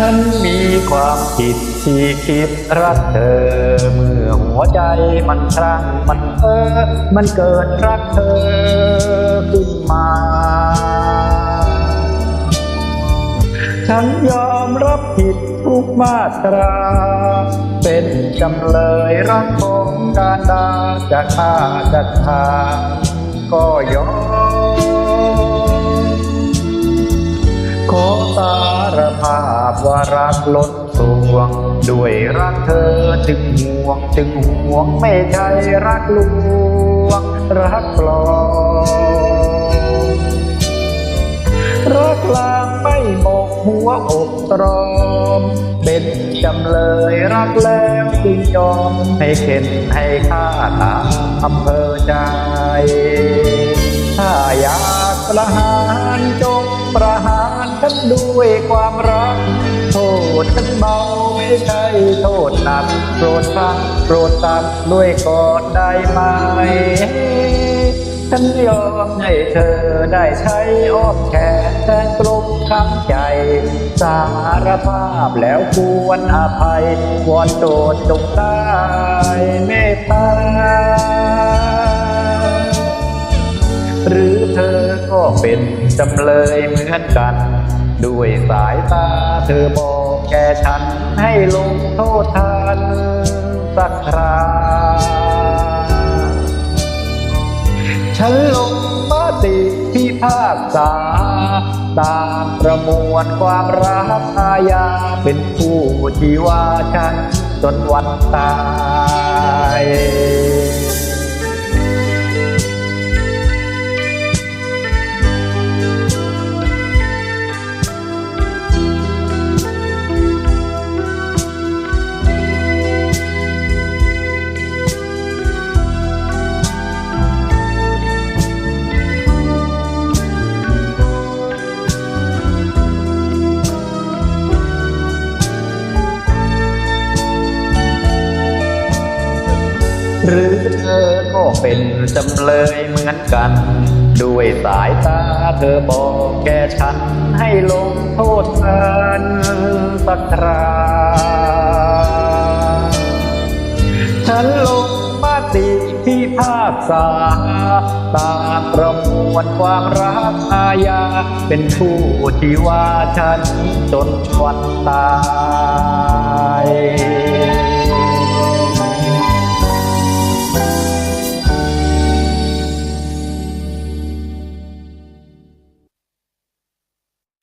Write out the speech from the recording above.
ฉันมีความผิดที่คิดรักเธอ เมื่อหัวใจมันครั่งมันเออ มันเกิดรักเธอขึ้นมา ฉันยอมรับผิดทุกมาตรา เป็นจำเลยรักของการดาจะฆ่าจะทาก็ยอม ล้นสวง ด้วยรักเธอจึงห่วงจึงห่วงไม่ใช่รักลวง รักปลอมรักลางไม่หมกหัวอกตรอม เป็นจำเลยรักแล้วจึงยอม ให้เข็นให้ฆ่าตามอำเภอใจ ถ้าอยากประหารจงประหารฉันด้วยความรัก โทษฉันเบาไม่ใช่โทษหนัก โปรดฟังโปรดตัดด้วยกอดได้ไหมฉันยอมให้เธอได้ใช้อ้อมแขนแทนกลมข้างใจ สารภาพแล้วควรอภัยวอนโดดจงได้เมตตา หรือเธอก็เป็นจำเลยเหมือนกัน ด้วยสายตาเธอบอกแกฉันให้ลงโทษทันสักคราฉันลงมติพิพากษา ตามประมวลความรักอาญาเป็นผู้ที่ว่าฉันจนวันตาย หรือเธอก็เป็นจำเลยเหมือนกัน ด้วยสายตาเธอบอกแกฉันให้ลงโทษกันสักคราฉันลงมติพิพากษาตามประมวลความรักอาญาเป็นผู้ที่ว่าฉันจนวันตาย